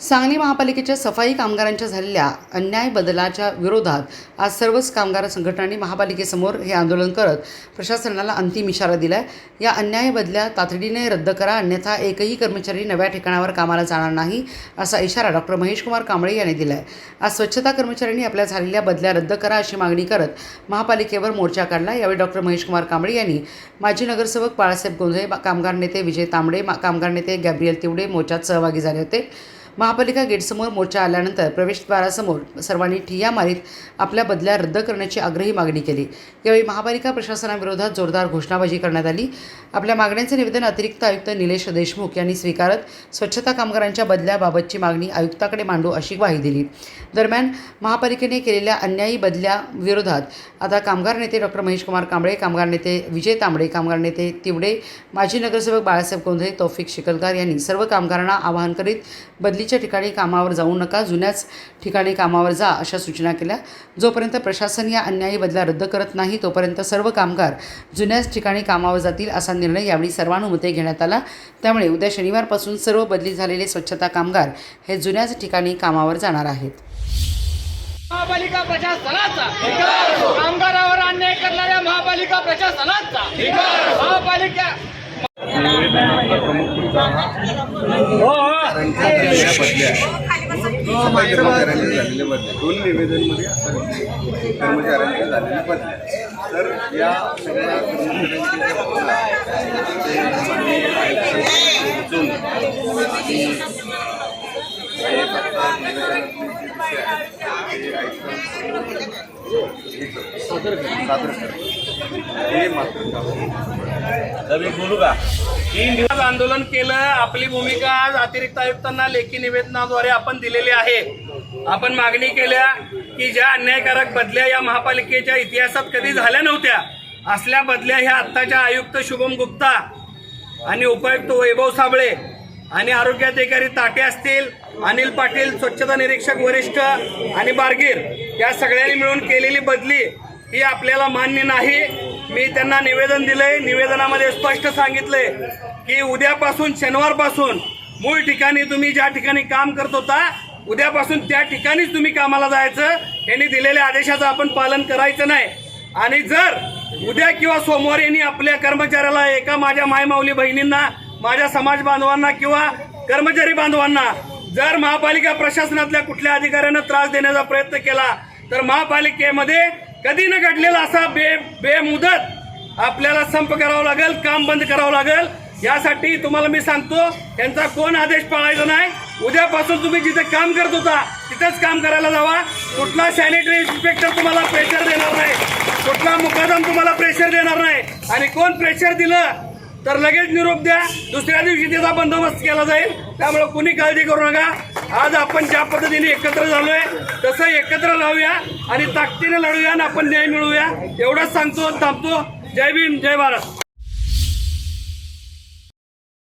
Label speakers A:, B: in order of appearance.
A: सांगली महापालिकेच्या सफाई कामगारांच्या झालेल्या अन्याय बदलाच्या विरोधात आज सर्वच कामगार संघटनांनी महापालिकेसमोर हे आंदोलन करत प्रशासनाला अंतिम इशारा दिला आहे या अन्याय बदल्या तातडीने रद्द करा अन्यथा एकही कर्मचारी नव्या ठिकाणावर कामाला जाणार नाही असा इशारा डॉक्टर महेशकुमार कांबळे यांनी दिलाय. आज स्वच्छता कर्मचाऱ्यांनी आपल्या झालेल्या बदल्या रद्द करा अशी मागणी करत महापालिकेवर मोर्चा काढला. यावेळी डॉक्टर महेश कुमार कांबळे यांनी माजी नगरसेवक बाळासाहेब गोंधळे कामगार नेते विजय तांबडे कामगार नेते गॅब्रियल तिवडे मोर्चात सहभागी झाले होते. महापालिका गेटसमोर मोर्चा आल्यानंतर प्रवेशद्वारासमोर सर्वांनी ठिय्या मारीत आपल्या बदल्या रद्द करण्याची आग्रही मागणी केली. यावेळी महापालिका प्रशासनाविरोधात जोरदार घोषणाबाजी करण्यात आली. आपल्या मागण्यांचे निवेदन अतिरिक्त आयुक्त निलेश देशमुख यांनी स्वीकारत स्वच्छता कामगारांच्या बदल्याबाबतची मागणी आयुक्ताकडे मांडू अशी ग्वाही दिली. दरम्यान महापालिकेने केलेल्या अन्यायी बदल्या विरोधात आता कामगार नेते डॉक्टर महेश कुमार कांबळे कामगार नेते विजय तांबडे कामगार नेते तिवडे माजी नगरसेवक बाळासाहेब गोंधळे तौफिक शिकलकार यांनी सर्व कामगारांना आवाहन करीत बदली बदलीच्या ठिकाणी कामावर जाऊ नका जुन्याच ठिकाणी कामावर जा अशा सूचना केल्या. जोपर्यंत प्रशासन या अन्यायी बदल्या रद्द करत नाही तोपर्यंत सर्व कामगार जुन्याच ठिकाणी कामावर जातील असा निर्णय यावेळी सर्वानुमते घेण्यात आला. त्यामुळे उद्या शनिवारपासून सर्व बदली झालेले स्वच्छता कामगार हे जुन्याच ठिकाणी कामावर जाणार आहेत.
B: महापालिका प्रशासनाचा कामगारावर अन्याय करणाऱ्या महापालिका प्रशासनाचा महापालिका हो हो.
C: त्यांच्या झालेल्या बदल्या सफाई कर्मचाऱ्यांनी झालेल्या बदल्या दोन निवेदनमध्ये असं कर्मचाऱ्यांच्या झालेल्या बदल्या तर या सगळ्या कर्मचाऱ्यांच्या ज्या बदल्या आहेत, ते माननीय आयुक्त पोहोचवून आणि हे आता निवेदनातले जे विषय आहेत ते आयुक्तांसमोर हे करतो, सादर करतो हे मात्र काम
B: बोलू का? तीन दिवस आंदोलन केलं आपली भूमिका आज अतिरिक्त आयुक्तांना लेखी निवेदनाद्वारे आपण दिलेली आहे. आपण मागणी केल्या की ज्या अन्यायकारक बदल्या या महापालिकेच्या इतिहासात कधी झाल्या नव्हत्या असल्या बदल्या ह्या आत्ताच्या आयुक्त शुभम गुप्ता आणि उपायुक्त वैभव साबळे आणि आरोग्य अधिकारी ताटे असतील अनिल पाटील स्वच्छता निरीक्षक वरिष्ठ आणि बारगीर या सगळ्यांनी मिळून केलेली बदली ही आपल्याला मान्य नाही. मी त्यांना निवेदन दिलंय. निवेदनामध्ये स्पष्ट सांगितलंय की उद्यापासून शनिवारपासून मूळ ठिकाणी तुम्ही ज्या ठिकाणी काम करत होता उद्यापासून त्या ठिकाणीच तुम्ही कामाला जायचं. यांनी दिलेल्या आदेशाचं आपण पालन करायचं नाही. आणि जर उद्या किंवा सोमवार यांनी आपल्या कर्मचाऱ्याला एका माझ्या मायमाऊली बहिणींना माझ्या समाज बांधवांना किंवा कर्मचारी बांधवांना जर महापालिका प्रशासनातल्या कुठल्या अधिकाऱ्यानं त्रास देण्याचा प्रयत्न केला तर महापालिकेमध्ये कधी न घडलेला असा बे बेमुदत आपल्याला संप करावा लागेल काम बंद करावं लागेल यासाठी तुम्हाला मी सांगतो त्यांचा कोण आदेश पाळायचा नाही. उद्यापासून तुम्ही जिथे काम करत होता तिथेच काम करायला जावा. कुठला सॅनिटरी इन्स्पेक्टर तुम्हाला प्रेशर देणार नाही. कुठला मुकादम तुम्हाला प्रेशर देणार नाही. आणि कोण प्रेशर दिलं तर लगेच निरोप द्या. दुसऱ्या दिवशी त्याचा बंदोबस्त केला जाईल. त्यामुळे कुणी काळजी करू नका. आज आपण ज्या पद्धतीने एकत्र झालोय तसं एकत्र राहूया आणि ताकदीने लढूया आणि आपण न्याय मिळवूया. एवढंच सांगतो थांबतो. जय भीम जय भारत.